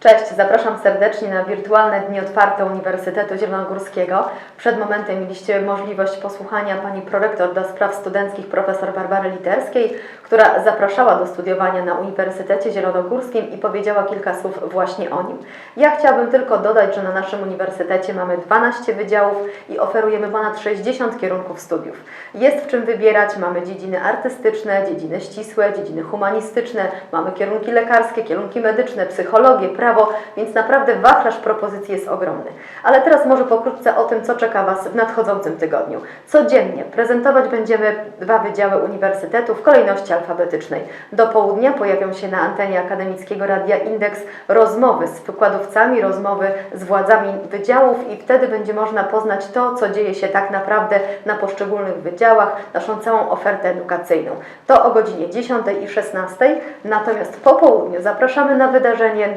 Cześć, zapraszam serdecznie na wirtualne dni otwarte Uniwersytetu Zielonogórskiego. Przed momentem mieliście możliwość posłuchania pani prorektor do spraw studenckich profesor Barbary Literskiej, która zapraszała do studiowania na Uniwersytecie Zielonogórskim i powiedziała kilka słów właśnie o nim. Ja chciałabym tylko dodać, że na naszym uniwersytecie mamy 12 wydziałów i oferujemy ponad 60 kierunków studiów. Jest w czym wybierać, mamy dziedziny artystyczne, dziedziny ścisłe, dziedziny humanistyczne, mamy kierunki lekarskie, kierunki medyczne, psychologię, prawo, więc naprawdę wachlarz propozycji jest ogromny. Ale teraz może pokrótce o tym, co czeka Was w nadchodzącym tygodniu. Codziennie prezentować będziemy dwa wydziały uniwersytetu w kolejności alfabetycznej. Do południa pojawią się na antenie akademickiego Radia Indeks rozmowy z wykładowcami, rozmowy z władzami wydziałów i wtedy będzie można poznać to, co dzieje się tak naprawdę na poszczególnych wydziałach, naszą całą ofertę edukacyjną. To o godzinie 10 i 16, natomiast po południu zapraszamy na wydarzenie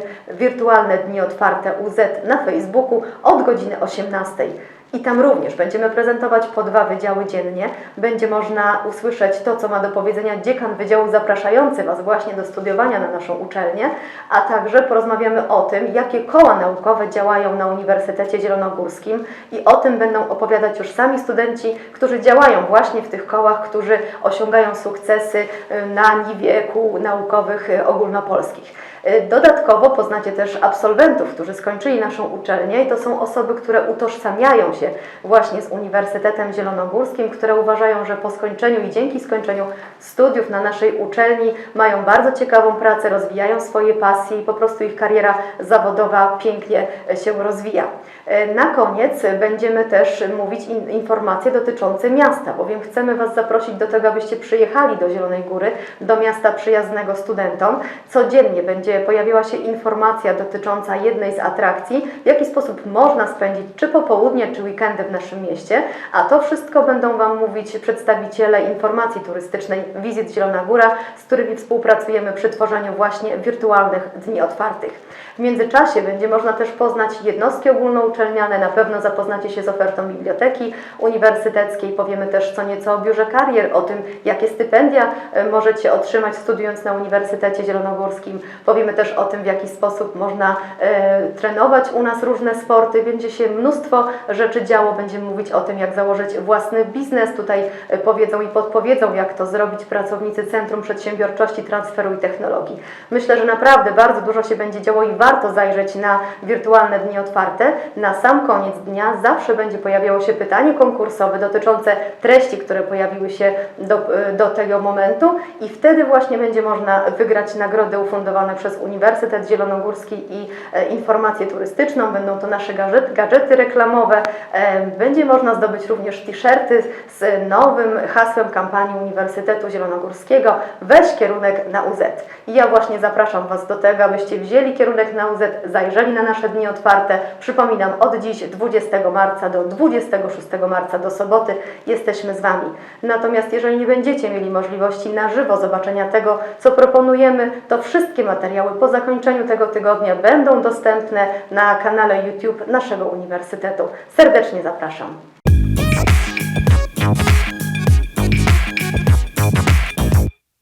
Wirtualne Dni Otwarte UZ na Facebooku od godziny 18. I tam również będziemy prezentować po dwa wydziały dziennie. Będzie można usłyszeć to, co ma do powiedzenia dziekan wydziału zapraszający Was właśnie do studiowania na naszą uczelnię, a także porozmawiamy o tym, jakie koła naukowe działają na Uniwersytecie Zielonogórskim i o tym będą opowiadać już sami studenci, którzy działają właśnie w tych kołach, którzy osiągają sukcesy y, na niwie kół naukowych y, ogólnopolskich. Y, Dodatkowo poznacie też absolwentów, którzy skończyli naszą uczelnię i to są osoby, które utożsamiają się właśnie z Uniwersytetem Zielonogórskim, które uważają, że po skończeniu i dzięki skończeniu studiów na naszej uczelni mają bardzo ciekawą pracę, rozwijają swoje pasje i po prostu ich kariera zawodowa pięknie e, się rozwija. E, Na koniec będziemy też mówić in, informacje dotyczące miasta, bowiem chcemy Was zaprosić do tego, abyście przyjechali do Zielonej Góry, do miasta przyjaznego studentom. Codziennie będzie pojawiła się informacja dotycząca jednej z atrakcji, w jaki sposób można spędzić czy popołudnie, czy weekendy w naszym mieście, a to wszystko będą Wam mówić przedstawiciele informacji turystycznej Wizyt Zielona Góra, z którymi współpracujemy przy tworzeniu właśnie wirtualnych dni otwartych. W międzyczasie będzie można też poznać jednostki ogólnouczelniane, na pewno zapoznacie się z ofertą biblioteki uniwersyteckiej, powiemy też co nieco o biurze karier, o tym, jakie stypendia e, możecie otrzymać studiując na Uniwersytecie Zielonogórskim. Powiemy też o tym, w jaki sposób można e, trenować u nas różne sporty. Będzie się mnóstwo rzeczy działo. Będziemy mówić o tym, jak założyć własny biznes. Tutaj e, powiedzą i podpowiedzą, jak to zrobić pracownicy Centrum Przedsiębiorczości, Transferu i Technologii. Myślę, że naprawdę bardzo dużo się będzie działo i warto zajrzeć na wirtualne dni otwarte. Na sam koniec dnia zawsze będzie pojawiało się pytanie konkursowe dotyczące treści, które pojawiły się do, e, do tego momentu i wtedy właśnie będzie można wygrać nagrody ufundowane przez Uniwersytet Zielonogórski i e, informację turystyczną. Będą to nasze gadżety, reklamowe. E, będzie można zdobyć również t-shirty z nowym hasłem kampanii Uniwersytetu Zielonogórskiego Weź kierunek na UZ. I ja właśnie zapraszam Was do tego, abyście wzięli kierunek na UZ, zajrzeli na nasze dni otwarte. Przypominam, od dziś 20 marca do 26 marca do soboty jesteśmy z Wami. Natomiast jeżeli nie będziecie mieli możliwości na żywo zobaczenia tego, co proponujemy, to wszystkie materiały po zakończeniu tego tygodnia będą dostępne na kanale YouTube naszego uniwersytetu. Serdecznie zapraszam.